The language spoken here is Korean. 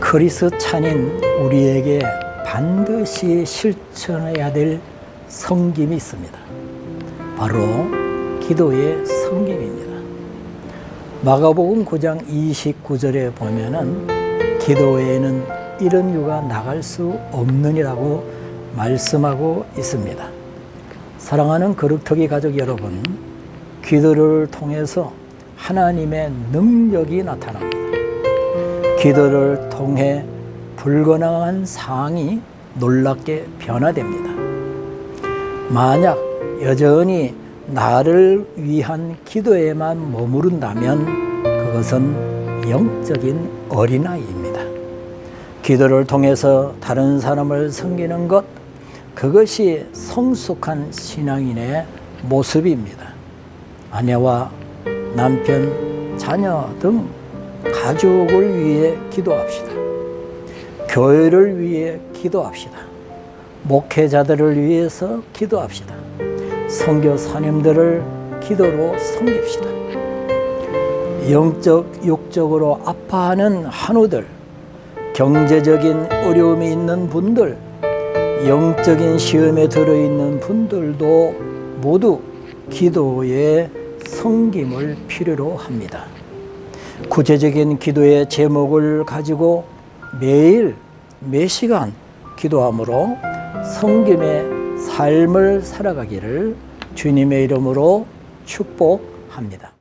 크리스 찬인 우리에게 반드시 실천해야 될 성김이 있습니다. 바로 기도의 성김입니다. 마가복음 9장 29절에 보면은 기도에는 이런 유가 나갈 수 없느니라고 말씀하고 있습니다. 사랑하는 거룩터기 가족 여러분, 기도를 통해서 하나님의 능력이 나타납니다. 기도를 통해 불건강한 상황이 놀랍게 변화됩니다. 만약 여전히 나를 위한 기도에만 머무른다면 그것은 영적인 어린아이입니다. 기도를 통해서 다른 사람을 섬기는 것, 그것이 성숙한 신앙인의 모습입니다. 아내와 남편, 자녀 등 가족을 위해 기도합시다. 교회를 위해 기도합시다. 목회자들을 위해서 기도합시다. 선교사님들을 기도로 섬깁시다. 영적, 육적으로 아파하는 한우들, 경제적인 어려움이 있는 분들, 영적인 시험에 들어있는 분들도 모두 기도에 섬김을 필요로 합니다. 구체적인 기도의 제목을 가지고 매일 매 시간 기도함으로 성김의 삶을 살아가기를 주님의 이름으로 축복합니다.